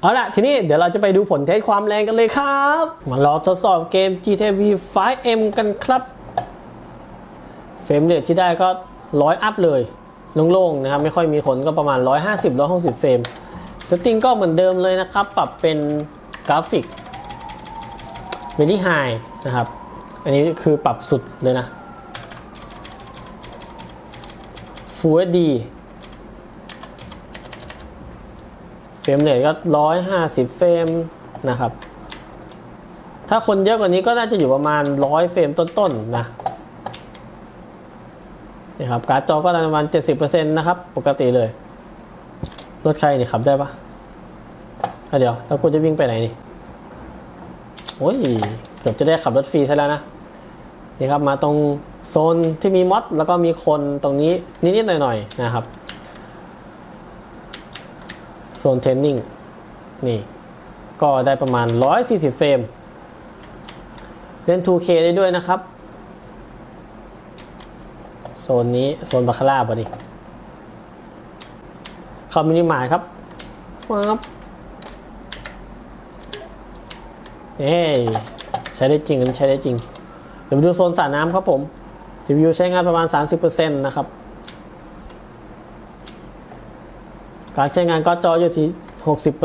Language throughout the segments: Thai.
เอาล่ะ ทีนี้เดี๋ยวเราจะไปดูผลเทสความแรงกันเลยครับ มารองทดสอบเกม GTV 5M กันครับ เฟรมเรทที่ได้ก็ร้อยอัพเลยโล่งๆนะครับ ไม่ค่อยมีคนก็ประมาณ 150 160 เฟรมสตริงก็เหมือนเดิมเลยนะครับ ปรับเป็นกราฟิก Very High นะครับ อันนี้คือปรับสุดเลยนะ Full HD เฟรมเรทก็150เฟรมนะครับ ถ้าคนเยอะกว่านี้ก็น่าจะอยู่ประมาณ100เฟรมต้นๆนะนี่ครับการ์ดจอก็ประมาณ70%นะครับปกติเลยรถใครนี่ขับได้ปะเดี๋ยวแล้วกูจะวิ่งไปไหนนี่โอ้ยเกือบจะได้ขับรถฟรีซะแล้วนะนี่ครับมาตรงโซนที่มีมอดแล้วก็มีคนตรงนี้นิดๆหน่อยๆนะครับ นเทรนนิ่งนี่ ก็ได้ประมาณ 140 เฟรม เล่น 2K ได้ด้วยนะครับ โซนนี้ โซนบาคาร่าปะดิเข้ามินิมาร์ทครับฟับเอ้ยใช้ได้จริงอันนี้ใช้ได้จริง เดี๋ยวมาดูโซนสระน้ำครับผม CPU ใช้งานประมาณ 30%นะครับ การใช้งานก็จออยู่ที่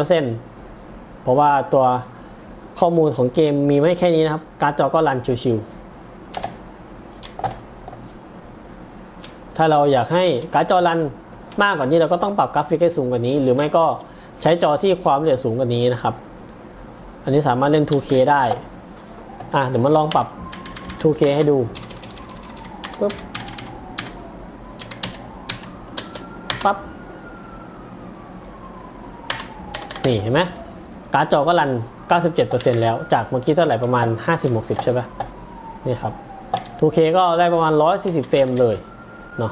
60%เพราะว่าตัวข้อมูลของเกมมีไม่แค่นี้นะครับ การจอก็รันชิวๆ ถ้าเราอยากให้การจอรันมากกว่านี้เราก็ต้องปรับกราฟิกให้สูงกว่านี้ หรือไม่ก็ใช้จอที่ความละเอียดสูงกว่านี้นะครับ อันนี้สามารถเล่น 2K ได้ อะเดี๋ยวมาลองปรับ 2K ให้ดูปึ๊บ นี่เห็นไหมการ์ดจอก็รัน 97%แล้วจากเมื่อกี้เท่าไหร่ประมาณ 50-60 ใช่ปะนี่ครับ 2K ก็ได้ประมาณ 140 เฟรมเลยเนาะ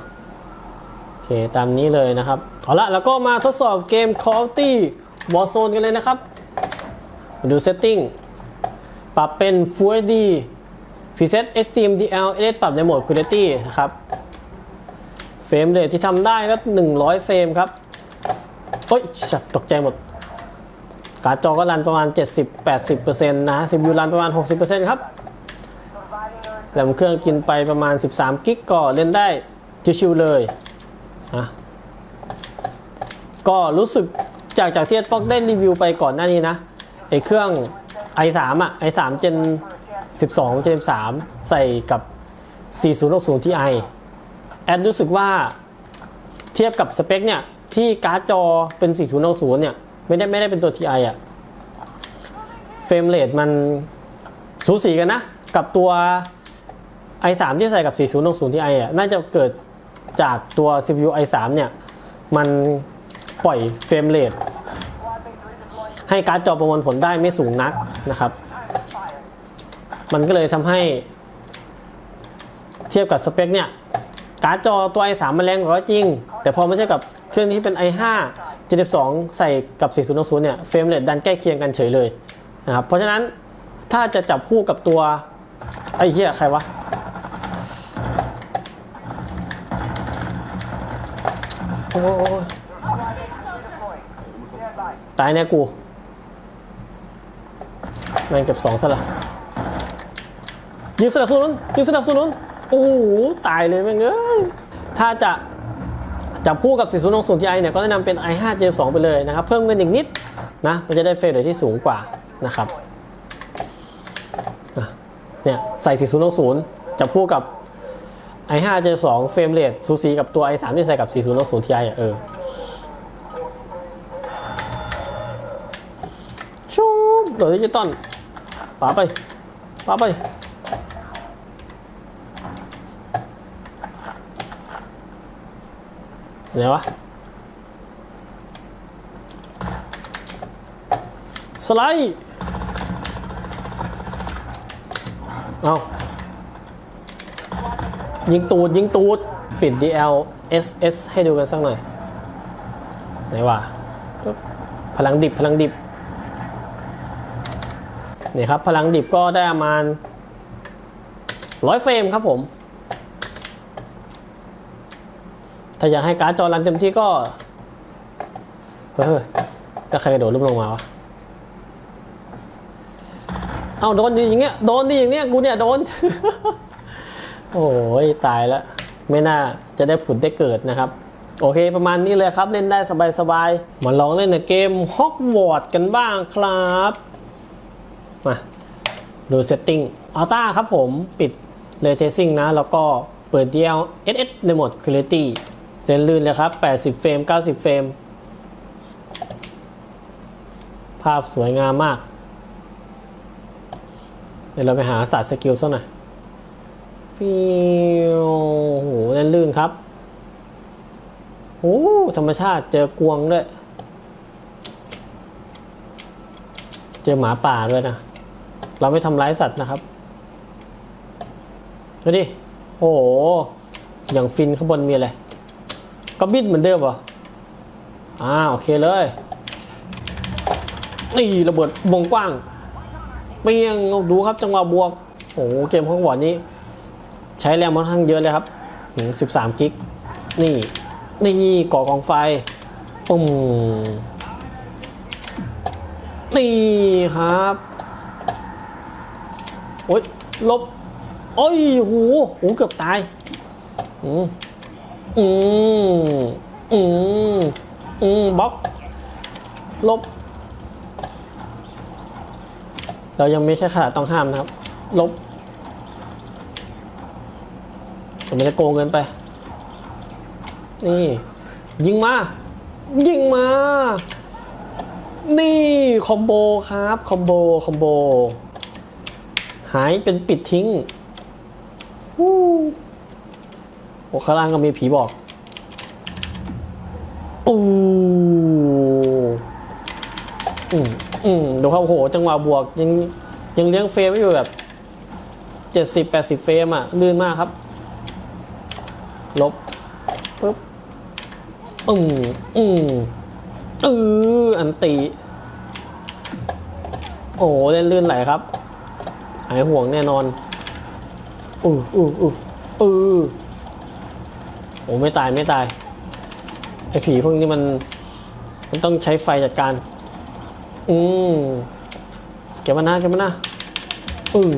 โอเคตามนี้เลยนะครับ เอาละแล้วก็มาทดสอบเกม Call of Duty Warzone กันเลยนะครับ มาดู Setting ปรับเป็น Full HD Preset Extreme DL LS ปรับในโหมด Quality นะครับ เฟรมเรทที่ทำได้ก็100 เฟรมครับโอ้ยชัดตกใจหมด การ์ดจอก็รันประมาณ 70-80%นะ CPU รันประมาณ 60%ครับแรมเครื่องกินไปประมาณ 13 กิกก็เล่นได้ชิวๆเลยนะก็รู้สึกจากจากที่ป๊อกได้รีวิวไปก่อนหน้านี้นะไอเครื่อง i3 อะ i3 Gen 12 Gen 3 ใส่กับ 4060 Ti แอดรู้สึกว่าเทียบกับสเปคเนี่ย ที่การ์ดจอเป็น 4060 เนี่ย ไม่ได้ไม่ได้เป็นตัว TI อะเฟรมเรทมันสูสีกันนะ กับตัว i3 ที่ใส่กับ 4060 Ti อะน่าจะเกิดจากตัว CPU i3 เนี่ยมันปล่อยเฟรมเรทให้การ์ดจอประมวลผลได้ไม่สูงนักนะครับ มันก็เลยทำให้ เทียบกับสเปคเนี่ย การ์ดจอตัว i3 มันแรงกว่าก็จริง แต่พอมาเทียบกับเครื่องที่เป็น i5 72 ใส่กับ 4060 เนี่ยเฟรมเรทดันใกล้เคียงกันเฉยเลยนะครับเพราะฉะนั้นถ้าจะจับคู่กับตัว ไอ้เหี้ยใครวะโอ้ยตายแน่กูแม่งเก็บสองซะละยิงสนับสนุนยิงสนับสนุนโอ้โหตายเลยแม่งเอ้ยถ้าจะ จับคู่กับ 4060 Ti เนี่ยก็แนะนำเป็น i5 Gen 2ไปเลยนะครับ เพิ่มเงินอีกนิดนะมันจะได้เฟรมเรทที่สูงกว่านะครับเนี่ยใส่ 4060 จับคู่กับ i5 Gen 2เฟรมเรทสูสีกับตัว i3 ที่ใส่กับ 4060 Ti เออชูบโดดดิจิตอลป๋าไปป๋าไป ไหนวะสไลด์เอายิงตูด ยิงตูด ปิด DL SS ให้ดูกันสักหน่อย ไหนวะพลังดิบพลังดิบนี่ครับ พลังดิบก็ได้ประมาณร้อยเฟรมครับผม ถ้าอยากให้การ์ดจอรันเต็มที่ก็ เฮ้ยก็ใครกระโดดลุกลงมาวะ เอาโดนดีอย่างเงี้ย โดนดีอย่างเงี้ย กูเนี่ยโดน โอ้ยตายแล้ว ไม่น่าจะได้ผุดได้เกิดนะครับ โอเคประมาณนี้เลยครับ เล่นได้สบายๆ มาลองเล่นในเกมฮอกวอตส์กันบ้างครับ มาดูเซตติ้งอัลต้าครับผมปิดเลเทซิ่งนะ แล้วก็เปิด DL SS ในโหมด Quality เล่นลื่นเลยครับ 80 เฟรม 90 เฟรม ภาพสวยงามมาก เดี๋ยวเราไปหาศาสตร์สกิลสักหน่อยฟิวโหเล่นลื่นครับโอ้ธรรมชาติเจอกวงด้วย เจอหมาป่าด้วยนะ เราไม่ทำร้ายสัตว์นะครับดูดิ โอ้โห อย่างฟินข้างบนมีอะไร ก็บิดเหมือนเดิมเหรออ่าโอเคเลย นี่ระเบิดวงกว้างเปียงดูครับจังหวะบวก โอ้เกมข้างบนนี้ ใช้แรงค่อนข้างเยอะเลยครับถึง13กิก นี่ นี่ก่อกองไฟปุ่มนี่ครับโอ๊ยลบ โอ้ยโหโหเกือบตาย อืม อืมอืมอืมบล็อก ลบ เรายังไม่ใช่ขนาดต้องห้ามนะครับ ลบมันจะโกงเกินไป นี่ ยิงมา ยิงมา นี่ คอมโบครับ คอมโบ คอมโบ หายเป็นปิดทิ้งฟู้ โอ้ข้างล่างก็มีผีบอกอู้อืมอืมดูครับโอ้โห จังหวะบวกยังยังเลี้ยงเฟรมไม่อยู่แบบเจ็ดสิบแปดสิบเฟรมอะ ลื่นมากครับ ลบปุ๊บอืมอืมเอออันตี โอ้โหเล่นลื่นไหลครับหายห่วงแน่นอนอืออืออืออือ โอ้ไม่ตายไม่ตาย ไอผีพวกนี้มันมันต้องใช้ไฟจัดการ อืมเก็บมานะเก็บมานะอือ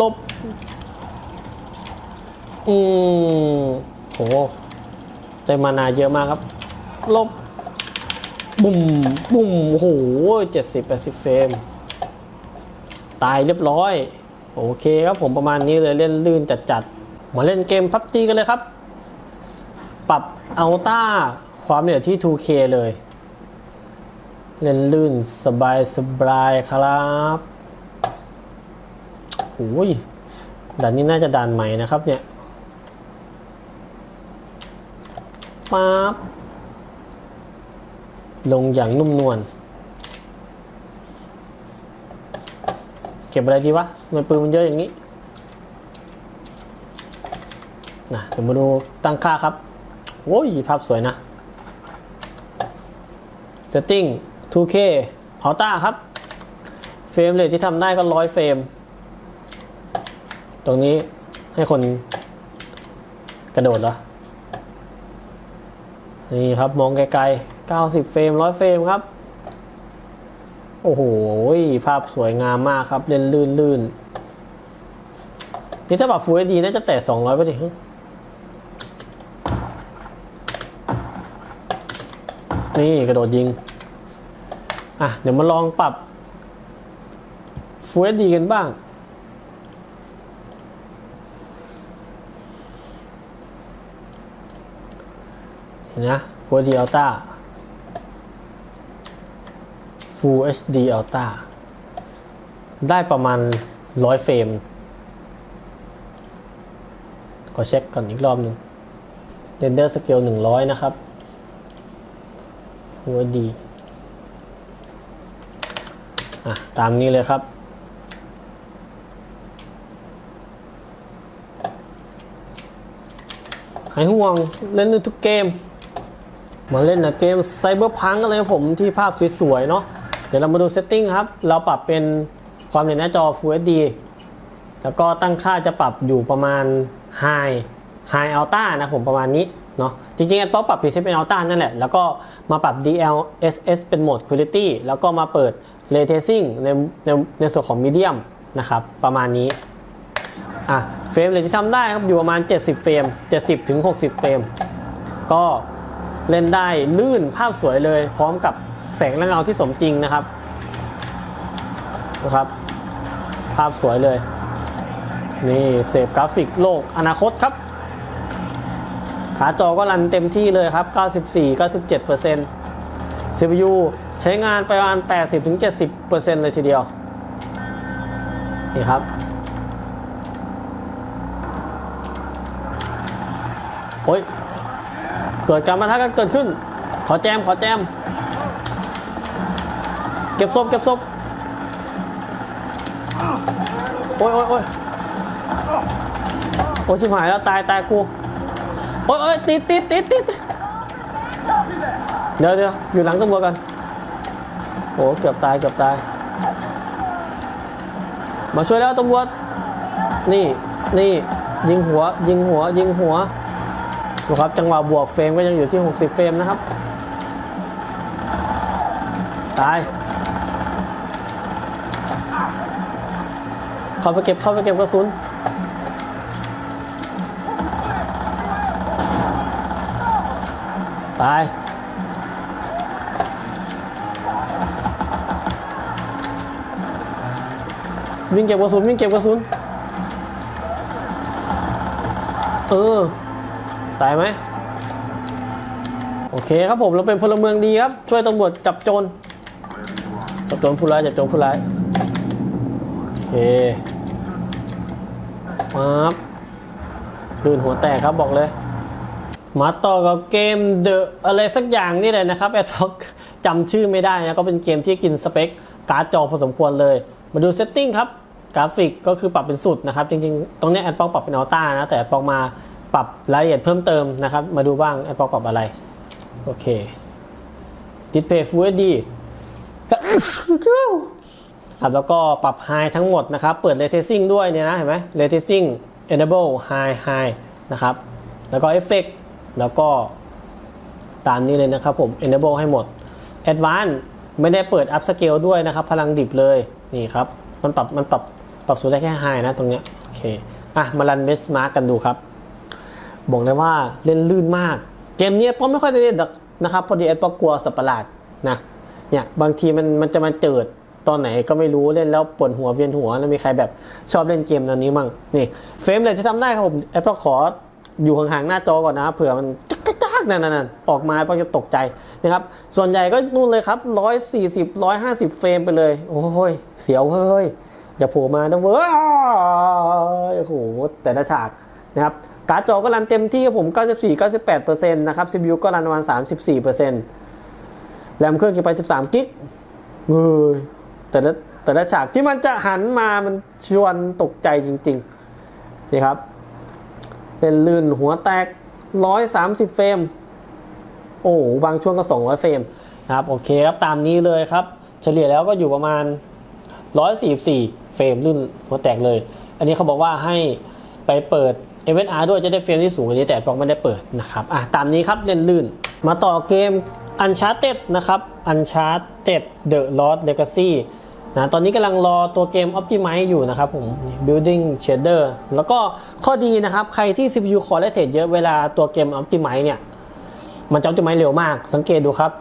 ลบ อืมโหได้มานาเยอะมากครับ ลบ บุ่มบุ่มโอ้โหเจ็ดสิบแปดสิบเฟรม ตายเรียบร้อย โอเคครับผมประมาณนี้เลยเล่นลื่นจัดๆ มาเล่นเกมพับจีกันเลยครับ ปรับอัลต้าความละเอียดที่ 2K เลย เล่นลื่นสบายสบายครับโอ้ยด่านนี้น่าจะด่านใหม่นะครับเนี่ยป๊าบลงอย่างนุ่มนวล เก็บอะไรดีวะมันปืนมันเยอะอย่างนี้นะเดี๋ยวมาดูตั้งค่าครับ โอ้ยภาพสวยนะ setting 2K Ultra ครับ เฟรมเรทที่ทำได้ก็ร้อยเฟรม ตรงนี้ให้คนกระโดดเหรอ นี่ครับมองไกลๆ 90 เฟรม 100 เฟรมครับ โอ้โห ภาพสวยงามมากครับ เล่นลื่นลื่นนี่ถ้าแบบ Full HD น่าจะแตะ200ป่ะดิ นี่กระโดดยิง อะ เดี๋ยวมาลองปรับ Full HD กันบ้าง เห็นนะ Full HD Ultra Full HD Ultra ได้ประมาณ 100 เฟรมขอเช็คก่อนอีกรอบหนึ่ง Render Scale 100 นะครับ Full HD อะตามนี้เลยครับ หายห่วงเล่นทุกเกม มาเล่นนะเกมไซเบอร์พังกันเลยครับผมที่ภาพสวยๆเนาะเดี๋ยวเรามาดูเซตติ้งครับ เราปรับเป็นความเร็วหน้าจอ Full HD แล้วก็ตั้งค่าจะปรับอยู่ประมาณ High High Ultra นะผมประมาณนี้ เนาะจริงๆอันป๊อปปรับ preset เป็น Ultra นั่นแหละ แล้วก็มาปรับ DLSS เป็นโหมด Quality แล้วก็มาเปิดเรเทซิ่งในในในส่วนของมีเดียมนะครับ ประมาณนี้อะเฟรมเลยที่ทำได้ครับ อยู่ประมาณ 70 เฟรม 70 ถึง 60 เฟรม ก็เล่นได้ลื่นภาพสวยเลย พร้อมกับแสงและเงาที่สมจริงนะครับนะครับ ภาพสวยเลย นี่เสพกราฟิกโลกอนาคตครับ ขาจอก็รันเต็มที่เลยครับ 94-97% CPU ใช้งานไปประมาณ 80-70%เลยทีเดียว นี่ครับ โอ้ย เกิดการมาทักกันเกิดขึ้น ขอแจม ขอแจม เก็บศพเก็บศพโอ้ยโอ้ยโอ้ยโอ้ยชิบหายแล้ว ตาย ตายกู โอ้ยติดติดติดติดเดี๋ยวเดี๋ยวอยู่หลังตำรวจกันโอ้เกือบตายเกือบตาย มาช่วยแล้วตำรวจนี่นี่ยิงหัวยิงหัวยิงหัวดูครับจังหวะบวกเฟรมก็ยังอยู่ที่ 60 เฟรมนะครับ ตาย เข้าไปเก็บเข้าไปเก็บกระสุน ตายวิ่งเก็บกระสุนวิ่งเก็บกระสุน เออ ตายไหม โอเคครับผมเราเป็นพลเมืองดีครับ ช่วยตำรวจจับโจร จับโจรผู้ร้าย จับโจรผู้ร้าย โอเคมาบลื่นหัวแตกครับบอกเลย มาต่อกับเกมเดอะอะไรสักอย่างนี่เลยนะครับแอดท็อกจำชื่อไม่ได้นะก็เป็นเกมที่กินสเปคการ์ดจอพอสมควรเลย มาดูเซตติ้งครับกราฟิกก็คือปรับเป็นสุดนะครับ จริงๆ ตรงนี้แอดป๊อกปรับเป็นอัลต้านะแต่แอดป๊อกมาปรับรายละเอียดเพิ่มเติมนะครับ มาดูบ้างแอดป๊อกปรับอะไร โอเค Display Full HD ครับแล้วก็ปรับ High ทั้งหมดนะครับ เปิด Ray Tracing ด้วยเนี่ยนะเห็นไหม Ray Tracing Enable High High นะครับ แล้วก็ Effect แล้วก็ตามนี้เลยนะครับผม Enable ให้หมด Advanced ไม่ได้เปิด Up Scale ด้วยนะครับ พลังดิบเลยนี่ครับ มันปรับมันปรับปรับสูงได้แค่ High นะตรงเนี้ยโอเคอะมารัน Benchmark กันดูครับ บอกเลยว่าเล่นลื่นมาก เกมนี้ป๊อไม่ค่อยได้เล่นนะครับ พอดีแอดป๊อกกลัวสัตว์ประหลาดนะเนี่ยบางทีมันมันจะมาเจิดตอนไหนก็ไม่รู้เล่นแล้วปวดหัวเวียนหัวแล้วมีใครแบบชอบเล่นเกมแนวนี้มั่งนี่เฟรมเลยจะทำได้ครับผมแอดป๊อกขอ อยู่ห่างๆหน้าจอก่อนนะเผื่อมันจักจักนั่นนั่นออกมาป๊อกจะตกใจนะครับ ส่วนใหญ่ก็นู่นเลยครับ 140 150 เฟรมไปเลย โอ้ยเสียวเฮ้ยอย่าโผล่มานะเว้ยโอ้โหแต่ละฉากนะครับการ์ดจอก็รันเต็มที่ครับผม 94 98%นะครับ CPU ก็รันประมาณ 34%แรมเครื่องจะไป 13 กิกเฮ้ยแต่ละแต่ละฉากที่มันจะหันมามันชวนตกใจจริงๆนี่ครับ เล่นลื่นหัวแตก 130 เฟรม โอ้บางช่วงก็ 200 เฟรมนะครับโอเคครับตามนี้เลยครับ เฉลี่ยแล้วก็อยู่ประมาณ 144 เฟรมลื่นหัวแตกเลย อันนี้เขาบอกว่าให้ไปเปิด m s r ด้วยจะได้เฟรมที่สูงกว่านี้แต่ปอกไม่ได้เปิดนะครับอะตามนี้ครับเล่นลื่น มาต่อเกม Uncharted นะครับ Uncharted The Lost Legacy นะตอนนี้กำลังรอตัวเกม Optimize อยู่นะครับผม Building Shader แล้วก็ข้อดีนะครับใครที่ CPU Core และเทรดเยอะเวลาตัวเกม Optimize เนี่ย มันจะ Optimize เร็วมาก สังเกตดูครับ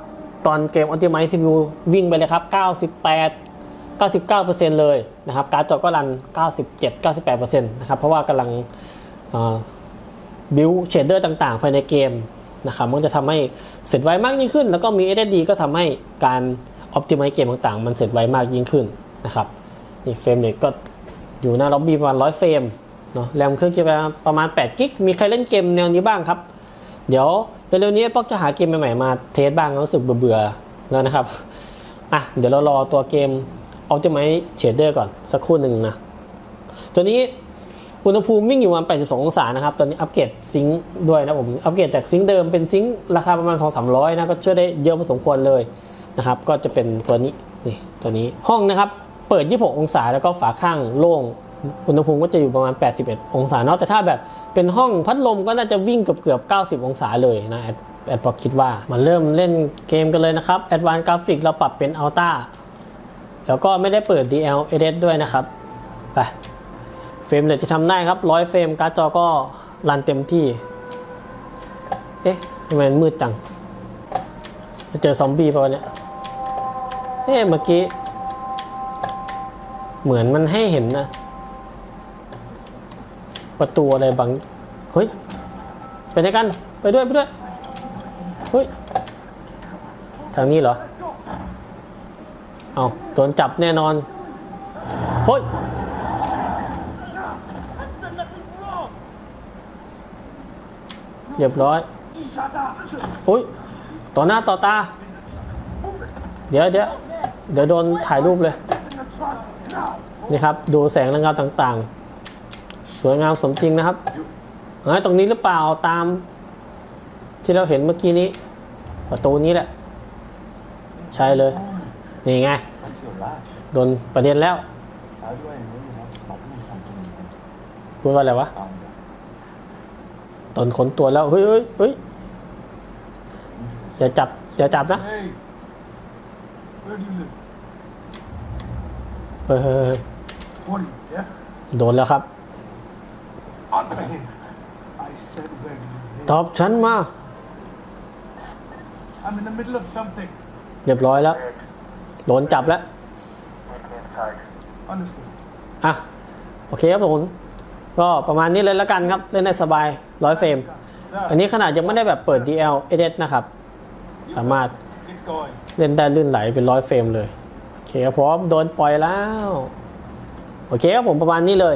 ตอนเกม Optimize CPU วิ่งไปเลยครับ 98 99%เลยนะครับ การ์ดจอก็รัน 97 98%นะครับ เพราะว่ากำลังบิวเชดเดอร์ต่างๆ ภายในเกมนะครับ มันจะทำให้เสร็จไวมากยิ่งขึ้น แล้วก็มี SSD ก็ทำให้การ Optimize เกมต่างๆ มันเสร็จไวมากยิ่งขึ้นนะครับนี่เฟรมเรทก็อยู่หน้าล็อบบี้ประมาณ100เฟรมเนาะแรมเครื่องจะประมาณ8กิกมีใครเล่นเกมแนวนี้บ้างครับ เดี๋ยวเร็วๆนี้ป๊อกจะหาเกมใหม่ๆมาเทสบ้างรู้สึกเบื่อๆแล้วนะครับอะเดี๋ยวเรารอตัวเกม Optimize Shader ก่อนสักครู่หนึ่งนะตัวนี้อุณหภูมิวิ่งอยู่ประมาณ 82 องศานะครับ ตอนนี้อัปเกรดซิงค์ด้วยนะผม อัปเกรดจากซิงค์เดิมเป็นซิงค์ราคาประมาณ 2-300 นะ ก็ช่วยได้เยอะพอสมควรเลย นะครับก็จะเป็นตัวนี้นี่ตัวนี้ห้องนะครับเปิด 26 องศาแล้วก็ฝาข้างโล่งอุณหภูมิก็จะอยู่ประมาณ 81 องศาเนาะแต่ถ้าแบบเป็นห้องพัดลมก็น่าจะวิ่งเกือบเกือบ 90 องศาเลยนะแอดแอดพอคิดว่ามาเริ่มเล่นเกมกันเลยนะครับ Advanced Graphics เราปรับเป็น Ultra แล้วก็ไม่ได้เปิด DL edit ด้วยนะครับไปเฟรมเรทจะทำได้ครับ 100 เฟรมการ์ดจอก็รันเต็มที่ เอ๊ะทำไมมันมืดจังเจอซอมบี้ป่ะเนี่ย เอ๊ะเมื่อกี้ เหมือนมันให้เห็นนะ ประตูอะไรบาง เฮ้ย ไปไหนกัน ไปด้วย ไปด้วย เฮ้ย ทางนี้เหรอ เอาโดนจับแน่นอน เฮ้ยเรียบร้อยอุ้ย ต่อหน้าต่อตา เดี๋ยวเดี๋ยว เดี๋ยวโดนถ่ายรูปเลย นี่ครับ ดูแสงระเงาต่างๆ สวยงามสมจริงนะครับเฮ้ยตรงนี้หรือเปล่าตาม ที่เราเห็นเมื่อกี้นี้ ประตูนี้แหละ ใช่เลย นี่ไง โดนประเด็นแล้วพูดว่าอะไรวะตนขนตัวแล้ว เฮ้ยเฮ้ยเฮ้ยอย่าจับอย่าจับนะ เฮ้ยเฮ้ยเฮ้ย What are you, deaf? โดนแล้วครับ Answer him. I said where do you live? ตอบฉันมา I'm in the middle of something. เรียบร้อยแล้ว โดนจับแล้ว Understood. อะ โอเคครับผม ก็ประมาณนี้เลยแล้วกันครับ เล่นได้สบายร้อยเฟรม Sir, อันนี้ขนาดยังไม่ได้แบบเปิด DL edit นะครับ สามารถ get going. เล่นได้ลื่นไหลเป็นร้อยเฟรมเลย โอเคครับผมโดนปล่อยแล้ว โอเคครับผมประมาณนี้เลย